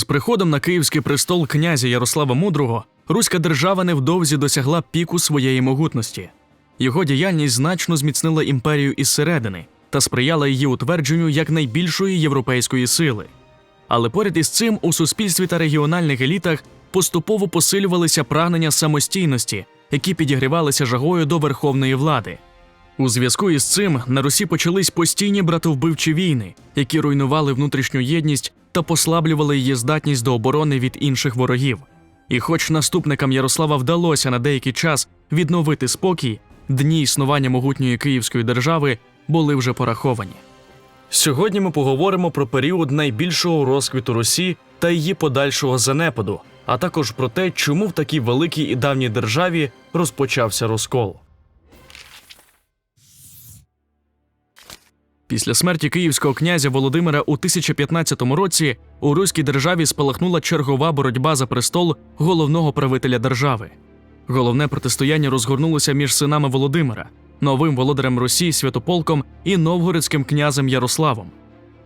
З приходом на київський престол князя Ярослава Мудрого руська держава невдовзі досягла піку своєї могутності. Його діяльність значно зміцнила імперію із середини та сприяла її утвердженню як найбільшої європейської сили. Але поряд із цим у суспільстві та регіональних елітах поступово посилювалися прагнення самостійності, які підігрівалися жагою до верховної влади. У зв'язку із цим на Русі почались постійні братовбивчі війни, які руйнували внутрішню єдність та послаблювали її здатність до оборони від інших ворогів. І хоч наступникам Ярослава вдалося на деякий час відновити спокій, дні існування могутньої Київської держави були вже пораховані. Сьогодні ми поговоримо про період найбільшого розквіту Русі та її подальшого занепаду, а також про те, чому в такій великій і давній державі розпочався розкол. Після смерті київського князя Володимира у 1015 році у руській державі спалахнула чергова боротьба за престол головного правителя держави. Головне протистояння розгорнулося між синами Володимира, новим володарем Русі Святополком і новгородським князем Ярославом.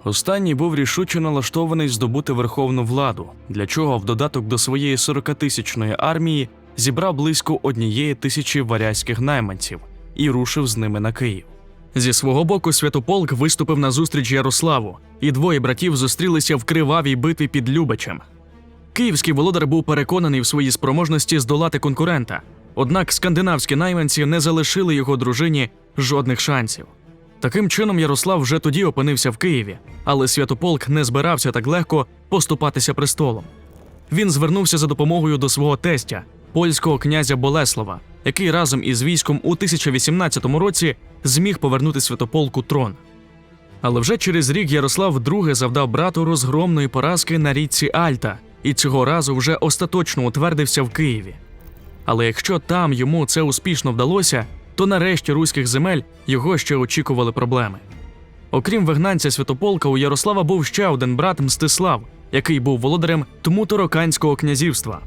Останній був рішуче налаштований здобути верховну владу, для чого в додаток до своєї 40-тисячної армії зібрав близько однієї тисячі варязьких найманців і рушив з ними на Київ. Зі свого боку Святополк виступив на зустріч Ярославу, і двоє братів зустрілися в кривавій битві під Любичем. Київський володар був переконаний в своїй спроможності здолати конкурента, однак скандинавські найманці не залишили його дружині жодних шансів. Таким чином, Ярослав вже тоді опинився в Києві, але Святополк не збирався так легко поступатися престолом. Він звернувся за допомогою до свого тестя, польського князя Болеслава, який разом із військом у 1018 році зміг повернути Святополку трон. Але вже через рік Ярослав вдруге завдав брату розгромної поразки на річці Альта і цього разу вже остаточно утвердився в Києві. Але якщо там йому це успішно вдалося, то нарешті руських земель його ще очікували проблеми. Окрім вигнанця Святополка, у Ярослава був ще один брат Мстислав, який був володарем Тмутороканського князівства.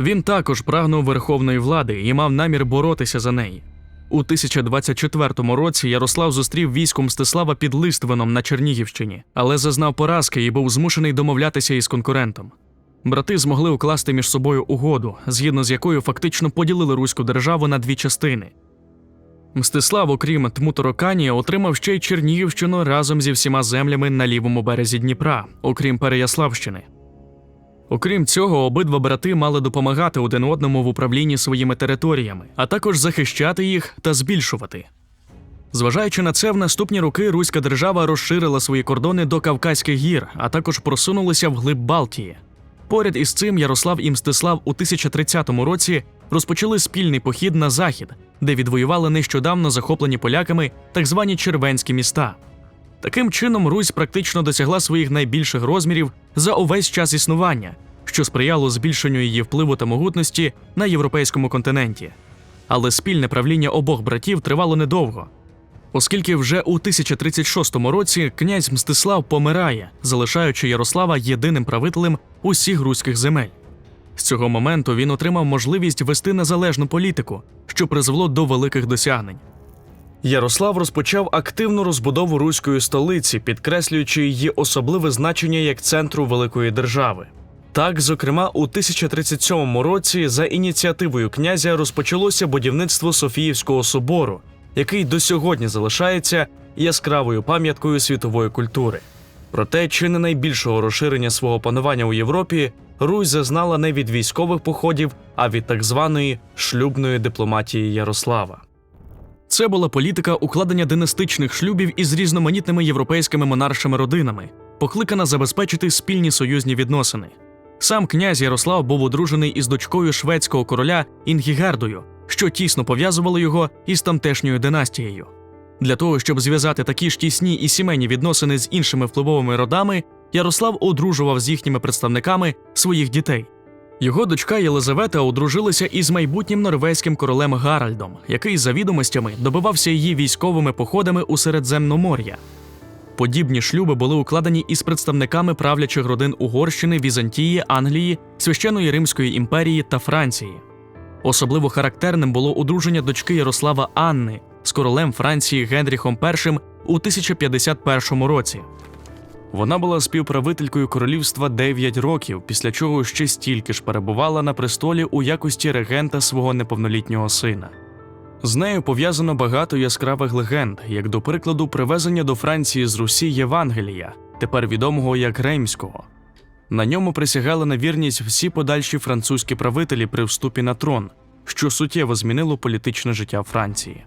Він також прагнув верховної влади і мав намір боротися за неї. У 1024 році Ярослав зустрів військо Мстислава під Листвином на Чернігівщині, але зазнав поразки і був змушений домовлятися із конкурентом. Брати змогли укласти між собою угоду, згідно з якою фактично поділили руську державу на дві частини. Мстислав, окрім Тмутороканія, отримав ще й Чернігівщину разом зі всіма землями на лівому березі Дніпра, окрім Переяславщини. Окрім цього, обидва брати мали допомагати один одному в управлінні своїми територіями, а також захищати їх та збільшувати. Зважаючи на це, в наступні роки Руська держава розширила свої кордони до Кавказьких гір, а також просунулася вглиб Балтії. Поряд із цим Ярослав і Мстислав у 1030 році розпочали спільний похід на захід, де відвоювали нещодавно захоплені поляками так звані червенські міста. Таким чином, Русь практично досягла своїх найбільших розмірів за увесь час існування, що сприяло збільшенню її впливу та могутності на європейському континенті. Але спільне правління обох братів тривало недовго, оскільки вже у 1036 році князь Мстислав помирає, залишаючи Ярослава єдиним правителем усіх руських земель. З цього моменту він отримав можливість вести незалежну політику, що призвело до великих досягнень. Ярослав розпочав активну розбудову руської столиці, підкреслюючи її особливе значення як центру великої держави. Так, зокрема, у 1037 році за ініціативою князя розпочалося будівництво Софіївського собору, який до сьогодні залишається яскравою пам'яткою світової культури. Проте, чи не найбільшого розширення свого панування у Європі Русь зазнала не від військових походів, а від так званої шлюбної дипломатії Ярослава. Це була політика укладення династичних шлюбів із різноманітними європейськими монаршими родинами, покликана забезпечити спільні союзні відносини. Сам князь Ярослав був одружений із дочкою шведського короля Інгігердою, що тісно пов'язувало його із тамтешньою династією. Для того, щоб зв'язати такі ж тісні і сімейні відносини з іншими впливовими родами, Ярослав одружував з їхніми представниками своїх дітей. Його дочка Єлизавета одружилася із майбутнім норвезьким королем Гаральдом, який за відомостями добивався її військовими походами у Середземномор'я. Подібні шлюби були укладені із представниками правлячих родин Угорщини, Візантії, Англії, Священної Римської імперії та Франції. Особливо характерним було одруження дочки Ярослава Анни з королем Франції Генріхом І у 1051 році. Вона була співправителькою королівства 9 років, після чого ще стільки ж перебувала на престолі у якості регента свого неповнолітнього сина. З нею пов'язано багато яскравих легенд, як до прикладу, привезення до Франції з Русі Євангелія, тепер відомого як Реймського. На ньому присягали на вірність всі подальші французькі правителі при вступі на трон, що суттєво змінило політичне життя Франції.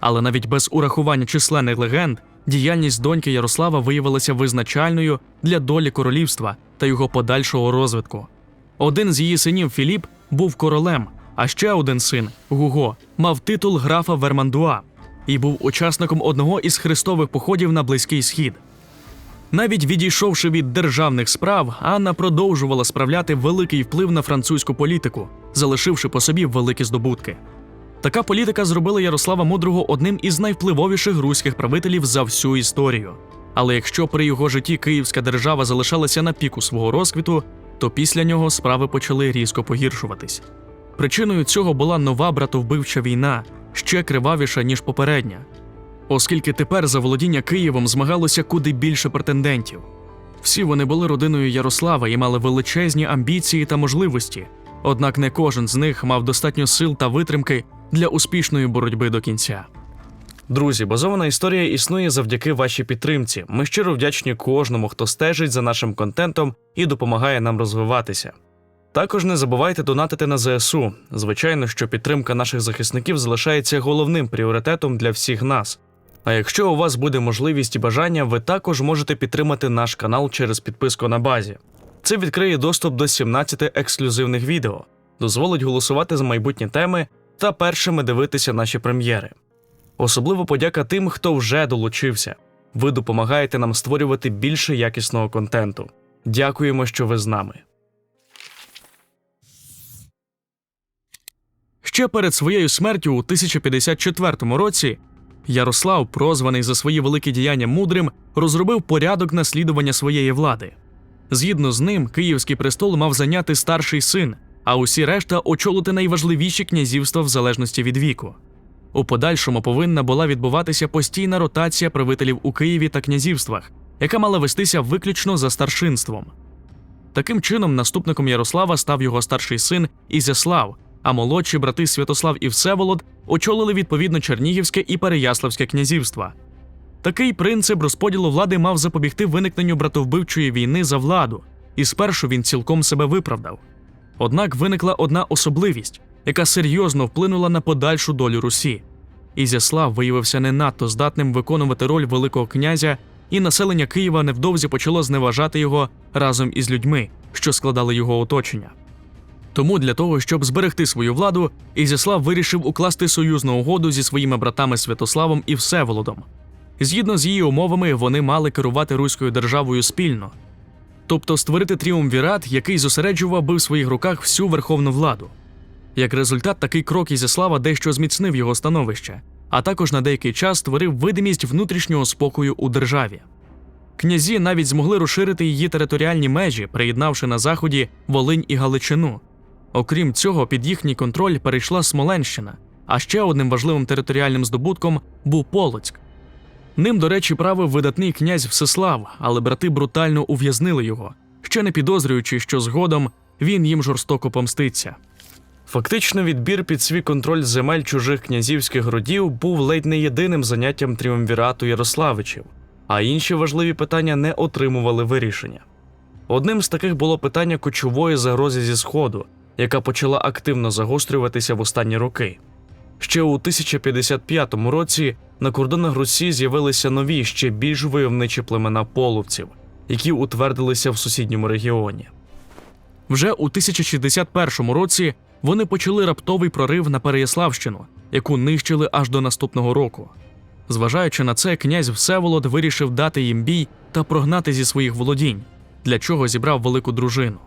Але навіть без урахування численних легенд, діяльність доньки Ярослава виявилася визначальною для долі королівства та його подальшого розвитку. Один з її синів Філіп був королем, а ще один син Гуго мав титул графа Вермандуа і був учасником одного із хрестових походів на Близький Схід. Навіть відійшовши від державних справ, Анна продовжувала справляти великий вплив на французьку політику, залишивши по собі великі здобутки. Така політика зробила Ярослава Мудрого одним із найвпливовіших руських правителів за всю історію. Але якщо при його житті Київська держава залишалася на піку свого розквіту, то після нього справи почали різко погіршуватись. Причиною цього була нова братовбивча війна, ще кривавіша, ніж попередня, оскільки тепер за володіння Києвом змагалося куди більше претендентів. Всі вони були родиною Ярослава і мали величезні амбіції та можливості, однак не кожен з них мав достатньо сил та витримки для успішної боротьби до кінця. Друзі, базована історія існує завдяки вашій підтримці. Ми щиро вдячні кожному, хто стежить за нашим контентом і допомагає нам розвиватися. Також не забувайте донатити на ЗСУ. Звичайно, що підтримка наших захисників залишається головним пріоритетом для всіх нас. А якщо у вас буде можливість і бажання, ви також можете підтримати наш канал через підписку на базі. Це відкриє доступ до 17 ексклюзивних відео, дозволить голосувати за майбутні теми та першими дивитися наші прем'єри. Особливо подяка тим, хто вже долучився. Ви допомагаєте нам створювати більше якісного контенту. Дякуємо, що ви з нами. Ще перед своєю смертю у 1054 році Ярослав, прозваний за свої великі діяння мудрим, розробив порядок наслідування своєї влади. Згідно з ним, Київський престол мав зайняти старший син, а усі решта очолити найважливіші князівства в залежності від віку. У подальшому повинна була відбуватися постійна ротація правителів у Києві та князівствах, яка мала вестися виключно за старшинством. Таким чином, наступником Ярослава став його старший син Ізяслав, а молодші брати Святослав і Всеволод очолили відповідно Чернігівське і Переяславське князівства. Такий принцип розподілу влади мав запобігти виникненню братовбивчої війни за владу, і спершу він цілком себе виправдав. Однак виникла одна особливість, яка серйозно вплинула на подальшу долю Русі. Ізяслав виявився не надто здатним виконувати роль Великого князя, і населення Києва невдовзі почало зневажати його разом із людьми, що складали його оточення. Тому для того, щоб зберегти свою владу, Ізяслав вирішив укласти союзну угоду зі своїми братами Святославом і Всеволодом. Згідно з її умовами, вони мали керувати руською державою спільно, тобто створити тріумвірат, який зосереджував би в своїх руках всю верховну владу. Як результат, такий крок Ізяслава дещо зміцнив його становище, а також на деякий час створив видимість внутрішнього спокою у державі. Князі навіть змогли розширити її територіальні межі, приєднавши на заході Волинь і Галичину. Окрім цього, під їхній контроль перейшла Смоленщина, а ще одним важливим територіальним здобутком був Полоцьк. Ним, до речі, правив видатний князь Всеслав, але брати брутально ув'язнили його, ще не підозрюючи, що згодом він їм жорстоко помститься. Фактично, відбір під свій контроль земель чужих князівських родів був ледь не єдиним заняттям тріумвірату Ярославичів, а інші важливі питання не отримували вирішення. Одним з таких було питання кочової загрози зі Сходу, яка почала активно загострюватися в останні роки. Ще у 1055 році на кордонах Русі з'явилися нові, ще більш войовничі племена половців, які утвердилися в сусідньому регіоні. Вже у 1061 році вони почали раптовий прорив на Переяславщину, яку нищили аж до наступного року. Зважаючи на це, князь Всеволод вирішив дати їм бій та прогнати зі своїх володінь, для чого зібрав велику дружину.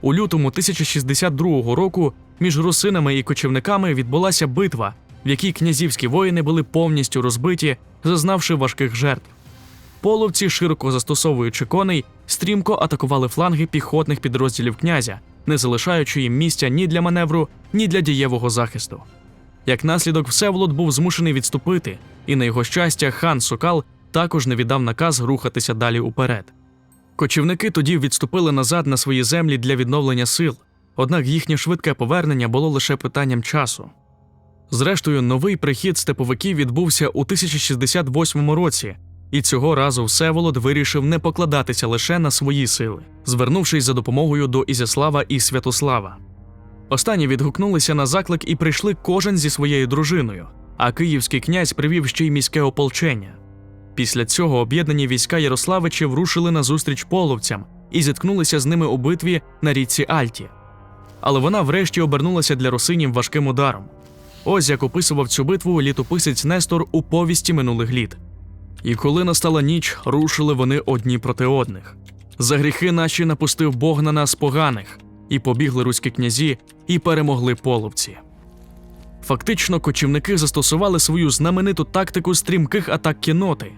У лютому 1062 року між русинами і кочівниками відбулася битва, в якій князівські воїни були повністю розбиті, зазнавши важких жертв. Половці, широко застосовуючи коней, стрімко атакували фланги піхотних підрозділів князя, не залишаючи їм місця ні для маневру, ні для дієвого захисту. Як наслідок, Всеволод був змушений відступити, і на його щастя, хан Сокал також не віддав наказ рухатися далі уперед. Кочівники тоді відступили назад на свої землі для відновлення сил, однак їхнє швидке повернення було лише питанням часу. Зрештою, новий прихід степовиків відбувся у 1068 році, і цього разу Всеволод вирішив не покладатися лише на свої сили, звернувшись за допомогою до Ізяслава і Святослава. Останні відгукнулися на заклик і прийшли кожен зі своєю дружиною, а київський князь привів ще й міське ополчення. Після цього об'єднані війська Ярославичів рушили назустріч половцям і зіткнулися з ними у битві на річці Альті. Але вона врешті обернулася для русинів важким ударом. Ось як описував цю битву літописець Нестор у повісті минулих літ. І коли настала ніч, рушили вони одні проти одних. За гріхи наші напустив Бог на нас поганих, і побігли руські князі, і перемогли половці. Фактично, кочівники застосували свою знамениту тактику стрімких атак кіноти,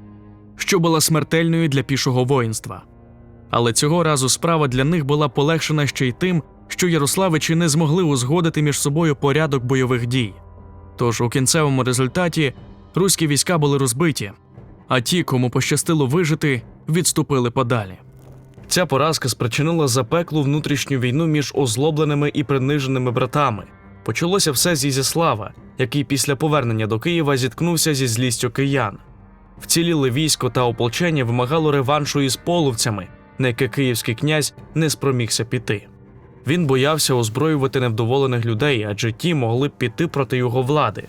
що була смертельною для пішого воїнства. Але цього разу справа для них була полегшена ще й тим, що Ярославичі не змогли узгодити між собою порядок бойових дій. Тож у кінцевому результаті руські війська були розбиті, а ті, кому пощастило вижити, відступили подалі. Ця поразка спричинила запеклу внутрішню війну між озлобленими і приниженими братами. Почалося все з Ізяслава, який після повернення до Києва зіткнувся зі злістю киян. Вціліле військо та ополчення вимагало реваншу із половцями, на яке київський князь не спромігся піти. Він боявся озброювати невдоволених людей, адже ті могли б піти проти його влади.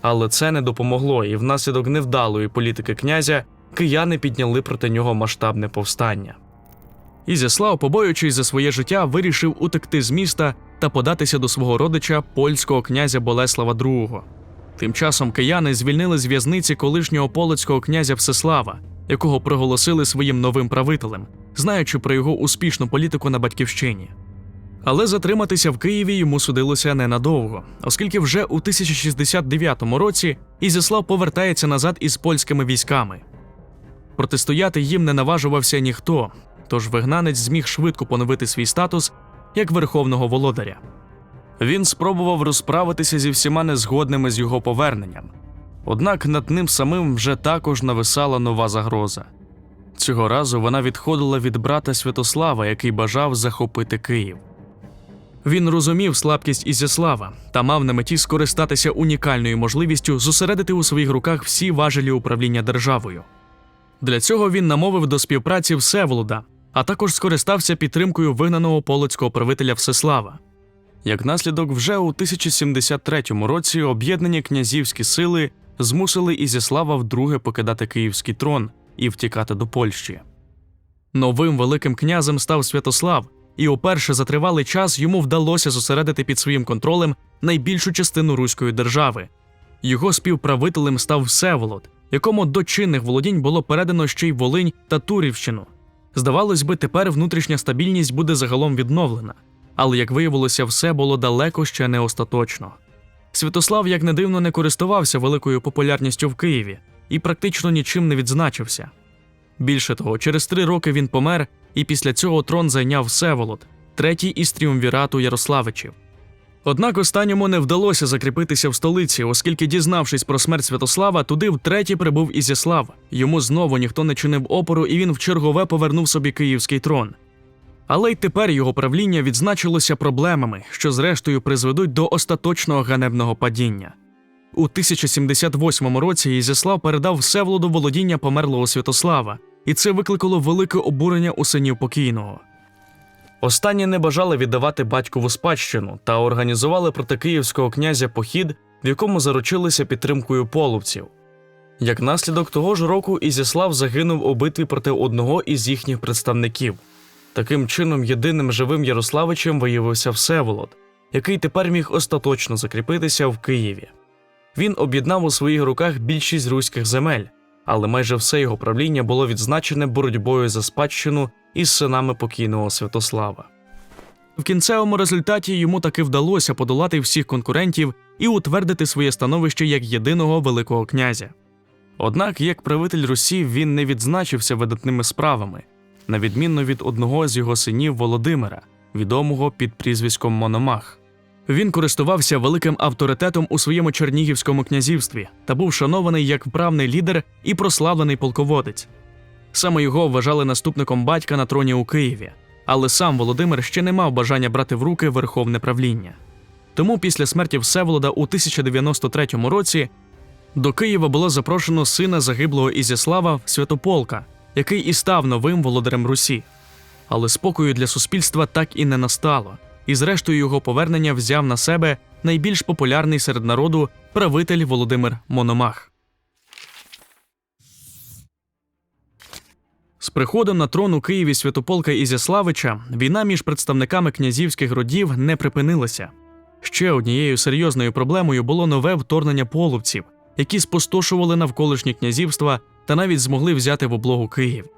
Але це не допомогло, і внаслідок невдалої політики князя кияни підняли проти нього масштабне повстання. Ізяслав, побоюючись за своє життя, вирішив утекти з міста та податися до свого родича польського князя Болеслава II. Тим часом кияни звільнили з в'язниці колишнього полоцького князя Всеслава, якого проголосили своїм новим правителем, знаючи про його успішну політику на батьківщині. Але затриматися в Києві йому судилося ненадовго, оскільки вже у 1069 році Ізяслав повертається назад із польськими військами. Протистояти їм не наважувався ніхто, тож вигнанець зміг швидко поновити свій статус як верховного володаря. Він спробував розправитися зі всіма незгодними з його поверненням, однак над ним самим вже також нависала нова загроза. Цього разу вона відходила від брата Святослава, який бажав захопити Київ. Він розумів слабкість Ізяслава та мав на меті скористатися унікальною можливістю зосередити у своїх руках всі важелі управління державою. Для цього він намовив до співпраці Всеволода, а також скористався підтримкою вигнаного полоцького правителя Всеслава. Як наслідок, вже у 1073 році об'єднані князівські сили змусили Ізяслава вдруге покидати київський трон і втікати до Польщі. Новим великим князем став Святослав, і уперше за тривалий час йому вдалося зосередити під своїм контролем найбільшу частину руської держави. Його співправителем став Всеволод, якому до чинних володінь було передано ще й Волинь та Турівщину. Здавалось би, тепер внутрішня стабільність буде загалом відновлена, але як виявилося, все було далеко ще не остаточно. Святослав, як не дивно, не користувався великою популярністю в Києві і практично нічим не відзначився. Більше того, через три роки він помер, і після цього трон зайняв Всеволод, третій із тріумвірату Ярославичів. Однак останньому не вдалося закріпитися в столиці, оскільки, дізнавшись про смерть Святослава, туди втретє прибув Ізяслав. Йому знову ніхто не чинив опору, і він вчергове повернув собі київський трон. Але й тепер його правління відзначилося проблемами, що зрештою призведуть до остаточного ганебного падіння. У 1078 році Ізяслав передав Всеволоду володіння померлого Святослава, і це викликало велике обурення у синів покійного. Останні не бажали віддавати батькову спадщину та організували проти київського князя похід, в якому заручилися підтримкою половців. Як наслідок того ж року Ізяслав загинув у битві проти одного із їхніх представників. Таким чином, єдиним живим Ярославичем виявився Всеволод, який тепер міг остаточно закріпитися в Києві. Він об'єднав у своїх руках більшість руських земель, але майже все його правління було відзначене боротьбою за спадщину із синами покійного Святослава. В кінцевому результаті йому таки вдалося подолати всіх конкурентів і утвердити своє становище як єдиного Великого князя. Однак, як правитель Русі, він не відзначився видатними справами, на відміну від одного з його синів Володимира, відомого під прізвиськом Мономах. Він користувався великим авторитетом у своєму Чернігівському князівстві та був шанований як вправний лідер і прославлений полководець. Саме його вважали наступником батька на троні у Києві, але сам Володимир ще не мав бажання брати в руки верховне правління. Тому після смерті Всеволода у 1093 році до Києва було запрошено сина загиблого Ізяслава Святополка, який і став новим володарем Русі. Але спокою для суспільства так і не настало, і зрештою його повернення взяв на себе найбільш популярний серед народу правитель Володимир Мономах. З приходом на трон у Києві Святополка Ізяславича війна між представниками князівських родів не припинилася. Ще однією серйозною проблемою було нове вторгнення половців, які спустошували навколишні князівства та навіть змогли взяти в облогу Київ.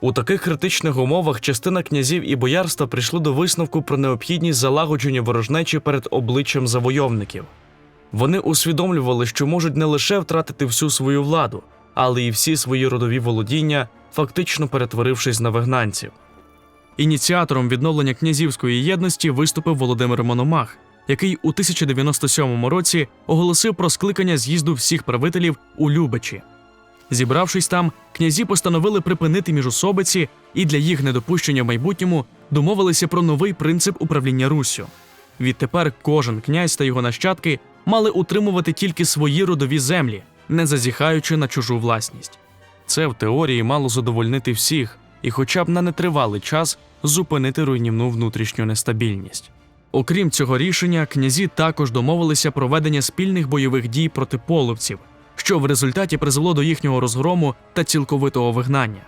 У таких критичних умовах частина князів і боярства прийшли до висновку про необхідність залагодження ворожнечі перед обличчям завойовників. Вони усвідомлювали, що можуть не лише втратити всю свою владу, але й всі свої родові володіння, фактично перетворившись на вигнанців. Ініціатором відновлення князівської єдності виступив Володимир Мономах, який у 1097 році оголосив про скликання з'їзду всіх правителів у Любичі. Зібравшись там, князі постановили припинити міжособиці і для їх недопущення в майбутньому домовилися про новий принцип управління Руссю. Відтепер кожен князь та його нащадки мали утримувати тільки свої родові землі, не зазіхаючи на чужу власність. Це в теорії мало задовольнити всіх і, хоча б на нетривалий час, зупинити руйнівну внутрішню нестабільність. Окрім цього рішення, князі також домовилися про ведення спільних бойових дій проти половців, що в результаті призвело до їхнього розгрому та цілковитого вигнання.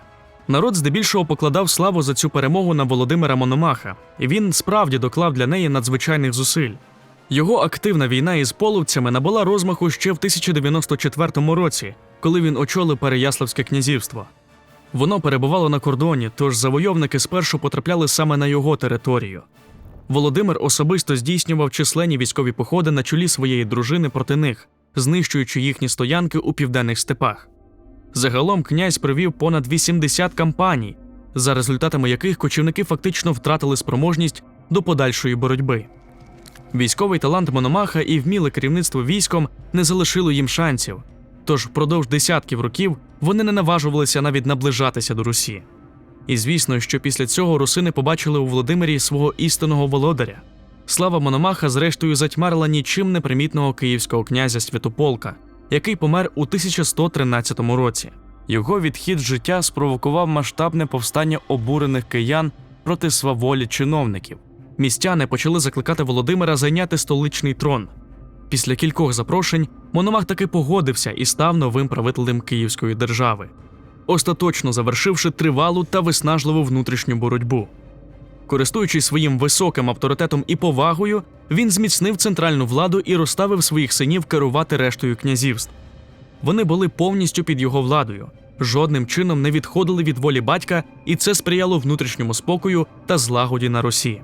Народ здебільшого покладав славу за цю перемогу на Володимира Мономаха, і він справді доклав для неї надзвичайних зусиль. Його активна війна із половцями набула розмаху ще в 1094 році, коли він очолив Переяславське князівство. Воно перебувало на кордоні, тож завойовники спершу потрапляли саме на його територію. Володимир особисто здійснював численні військові походи на чолі своєї дружини проти них, знищуючи їхні стоянки у південних степах. Загалом князь провів понад 80 кампаній, за результатами яких кочівники фактично втратили спроможність до подальшої боротьби. Військовий талант Мономаха і вміле керівництво військом не залишило їм шансів, тож впродовж десятків років вони не наважувалися навіть наближатися до Русі. І звісно, що після цього русини побачили у Володимирі свого істинного володаря. Слава Мономаха, зрештою, затьмарила нічим непримітного київського князя Святополка, який помер у 1113 році. Його відхід з життя спровокував масштабне повстання обурених киян проти сваволі чиновників. Містяни почали закликати Володимира зайняти столичний трон. Після кількох запрошень Мономах таки погодився і став новим правителем Київської держави, остаточно завершивши тривалу та виснажливу внутрішню боротьбу. Користуючись своїм високим авторитетом і повагою, він зміцнив центральну владу і розставив своїх синів керувати рештою князівств. Вони були повністю під його владою, жодним чином не відходили від волі батька, і це сприяло внутрішньому спокою та злагоді на Росії.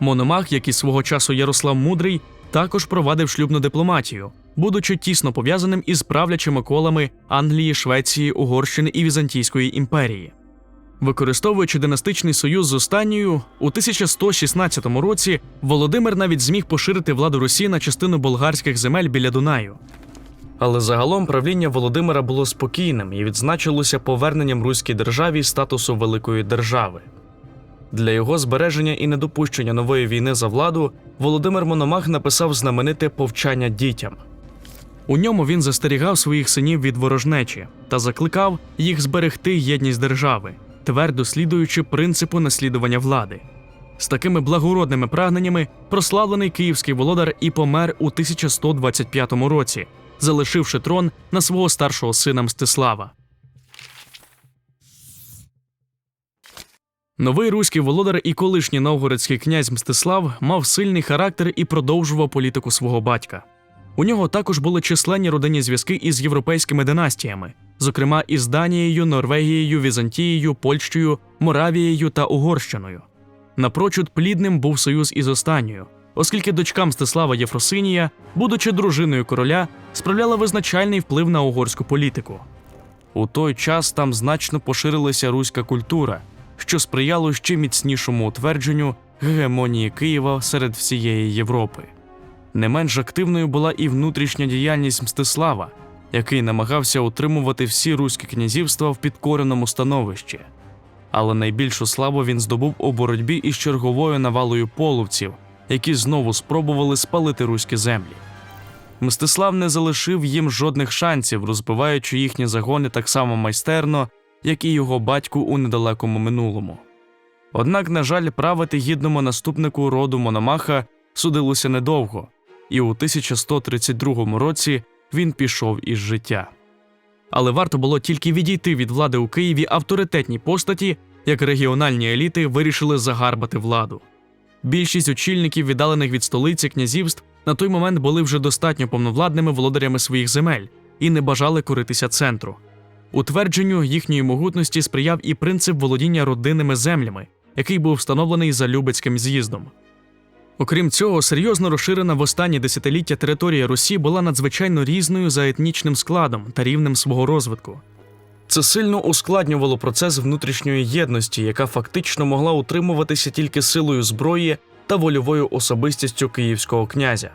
Мономах, як і свого часу Ярослав Мудрий, також провадив шлюбну дипломатію, будучи тісно пов'язаним із правлячими колами Англії, Швеції, Угорщини і Візантійської імперії. Використовуючи династичний союз з останньою, у 1116 році Володимир навіть зміг поширити владу Русі на частину болгарських земель біля Дунаю. Але загалом правління Володимира було спокійним і відзначилося поверненням руській державі статусу великої держави. Для його збереження і недопущення нової війни за владу Володимир Мономах написав знамените повчання дітям. У ньому він застерігав своїх синів від ворожнечі та закликав їх зберегти єдність держави, твердо слідуючи принципу наслідування влади. З такими благородними прагненнями прославлений київський володар і помер у 1125 році, залишивши трон на свого старшого сина Мстислава. Новий руський володар і колишній новгородський князь Мстислав мав сильний характер і продовжував політику свого батька. У нього також були численні родинні зв'язки із європейськими династіями, зокрема із Данією, Норвегією, Візантією, Польщею, Моравією та Угорщиною. Напрочуд плідним був союз із останньою, оскільки дочка Мстислава Єфросинія, будучи дружиною короля, справляла визначальний вплив на угорську політику. У той час там значно поширилася руська культура, що сприяло ще міцнішому утвердженню гегемонії Києва серед всієї Європи. Не менш активною була і внутрішня діяльність Мстислава, який намагався утримувати всі руські князівства в підкореному становищі. Але найбільшу славу він здобув у боротьбі із черговою навалою половців, які знову спробували спалити руські землі. Мстислав не залишив їм жодних шансів, розбиваючи їхні загони так само майстерно, як і його батьку у недалекому минулому. Однак, на жаль, правити гідному наступнику роду Мономаха судилося недовго, і у 1132 році він пішов із життя. Але варто було тільки відійти від влади у Києві авторитетній постаті, як регіональні еліти вирішили загарбати владу. Більшість очільників, віддалених від столиці князівств, на той момент були вже достатньо повновладними володарями своїх земель і не бажали коритися центру. Утвердженню їхньої могутності сприяв і принцип володіння родинними землями, який був встановлений за Любецьким з'їздом. Окрім цього, серйозно розширена в останні десятиліття територія Русі була надзвичайно різною за етнічним складом та рівнем свого розвитку. Це сильно ускладнювало процес внутрішньої єдності, яка фактично могла утримуватися тільки силою зброї та вольовою особистістю київського князя.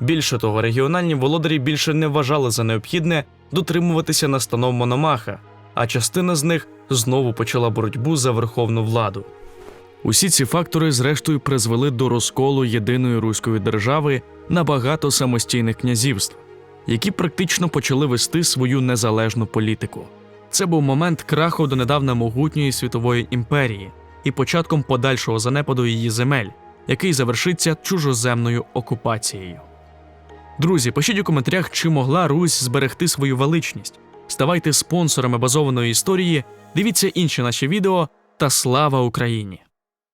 Більше того, регіональні володарі більше не вважали за необхідне дотримуватися настанов Мономаха, а частина з них знову почала боротьбу за верховну владу. Усі ці фактори, зрештою, призвели до розколу єдиної руської держави на багато самостійних князівств, які практично почали вести свою незалежну політику. Це був момент краху донедавна могутньої світової імперії і початком подальшого занепаду її земель, який завершиться чужоземною окупацією. Друзі, пишіть у коментарях, чи могла Русь зберегти свою величність. Ставайте спонсорами базованої історії, дивіться інші наші відео та слава Україні!